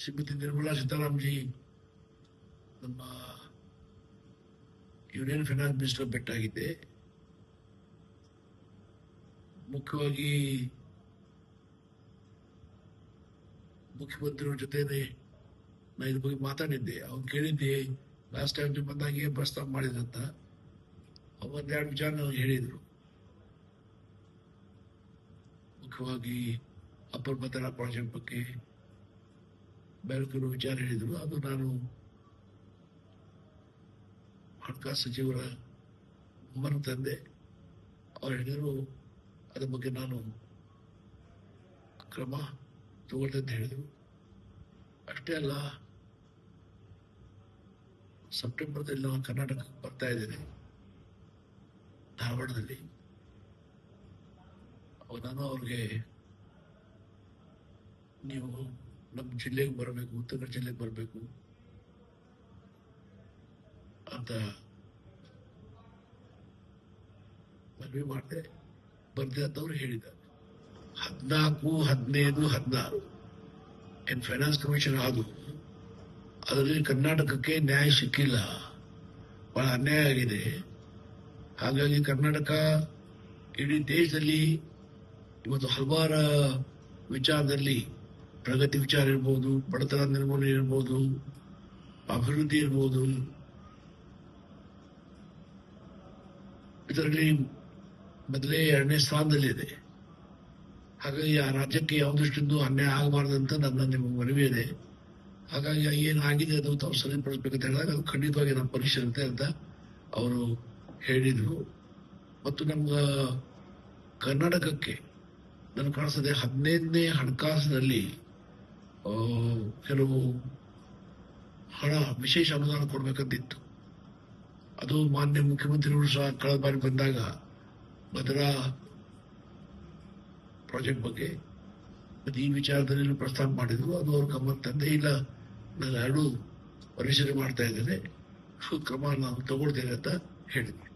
ಶ್ರೀಮತಿ ನಿರ್ಮಲಾ ಸೀತಾರಾಮ್ಜಿ ನಮ್ಮ union finance minister ಆಗಿದೆ ಮುಖ್ಯವಾಗಿ ಮುಖ್ಯಮಂತ್ರಿಗಳ ಜೊತೆನೆ ನಾ ಇದ್ರ ಬಗ್ಗೆ ಮಾತಾಡಿದ್ದೆ ಅವ್ನು ಕೇಳಿದ್ದೆ ಲಾಸ್ಟ್ ಟೈಮ್ ನೀವು ಬಂದಾಗ ಏನ್ ಪ್ರಸ್ತಾವ ಮಾಡಿದಂತ ಒಂದೆರಡು ವಿಚಾರ ನನಗೆ ಹೇಳಿದ್ರು ಮುಖ್ಯವಾಗಿ ಅಪ್ಪರ್ ಭದ್ರಾ ಪ್ರಾಜೆಕ್ಟ್ ಬಗ್ಗೆ ಕೆಲವು ವಿಚಾರ ಹೇಳಿದರು. ಅದು ನಾನು ಹಣಕಾಸು ಸಚಿವರ ಮನ ತಂದೆ ಅವ್ರು ಹೇಳಿದರು, ಅದ್ರ ಬಗ್ಗೆ ನಾನು ಕ್ರಮ ತಗೊಳ್ತಂತ ಹೇಳಿದರು. ಅಷ್ಟೇ ಅಲ್ಲ ಸೆಪ್ಟೆಂಬರ್ದಲ್ಲಿ ನಾನು ಕರ್ನಾಟಕಕ್ಕೆ ಬರ್ತಾ ಇದ್ದೇನೆ. ಧಾರವಾಡದಲ್ಲಿ. ನಾನು ಅವ್ರಿಗೆ, ನೀವು ನಮ್ಮ ಜಿಲ್ಲೆಗೆ ಬರಬೇಕು, ಉತ್ತರ ಜಿಲ್ಲೆಗೆ ಬರಬೇಕು ಅಂತ ಮನವಿ ಮಾಡಿದೆ. ಅವ್ರು ಹೇಳಿದ್ದಾರೆ. ಹದಿನಾಲ್ಕು, ಹದಿನೈದು, ಹದಿನಾರು ಏನ್ ಫೈನಾನ್ಸ್ ಕಮಿಷನ್ ಆದು ಅದರಲ್ಲಿ ಕರ್ನಾಟಕಕ್ಕೆ ನ್ಯಾಯ ಸಿಕ್ಕಿಲ್ಲ. ಬಹಳ ಅನ್ಯಾಯ ಆಗಿದೆ. ಹಾಗಾಗಿ ಕರ್ನಾಟಕ ಇಡೀ ದೇಶದಲ್ಲಿ ಇವತ್ತು ಹಲವಾರು ವಿಚಾರದಲ್ಲಿ ಪ್ರಗತಿ ವಿಚಾರ ಇರ್ಬೋದು ಬಡತನ ನಿರ್ಮೂಲನೆ ಇರ್ಬೋದು, ಅಭಿವೃದ್ಧಿ ಇರ್ಬೋದು. ಇದರಲ್ಲಿ ಮೊದಲೇ ಎರಡನೇ ಸ್ಥಾನದಲ್ಲಿದೆ. ಹಾಗಾಗಿ ಆ ರಾಜ್ಯಕ್ಕೆ ಯಾವ ಅನ್ಯಾಯ ಆಗಬಾರ್ದಂತ ನನ್ನ, ನಿಮ್ಮ ಮನವಿ ಇದೆ. ಹಾಗಾಗಿ ಏನಾಗಿದೆ ಅದು ತಾವು ಸರಿಪಡಿಸ್ಬೇಕಂತ ಹೇಳಿದಾಗ ಅದು ಖಂಡಿತವಾಗಿ ನಮ್ಮ ಪರಿಶೀಲನೆ ಅಂತ ಅವರು ಹೇಳಿದರು. ಮತ್ತು ನಮ್ಮ ಕರ್ನಾಟಕಕ್ಕೆ ನನಗೆ ಕಾಣಿಸ್ತದೆ ಹದಿನೈದನೇ ಹಣಕಾಸಿನಲ್ಲಿ ಕೆಲವು ಹಣ, ವಿಶೇಷ ಅನುದಾನ ಕೊಡಬೇಕಂತಿತ್ತು. ಅದು ಮಾನ್ಯ ಮುಖ್ಯಮಂತ್ರಿಗಳು ಸಹ ಕಳೆದ ಬಾರಿ ಬಂದಾಗ ಭದ್ರಾ ಪ್ರಾಜೆಕ್ಟ್ ಬಗ್ಗೆ ಈ ವಿಚಾರದಲ್ಲಿ ಪ್ರಸ್ತಾಪ ಮಾಡಿದ್ರು. ಅದು ಅವ್ರ ಗಮನ ಇಲ್ಲ. ನಾನು ಎರಡು ಪರಿಶೀಲನೆ ಮಾಡ್ತಾ ಇದ್ದೇನೆ. ಕ್ರಮ ನಾನು ತಗೊಳ್ತೇನೆ ಅಂತ ಹೇಳಿದ್ವಿ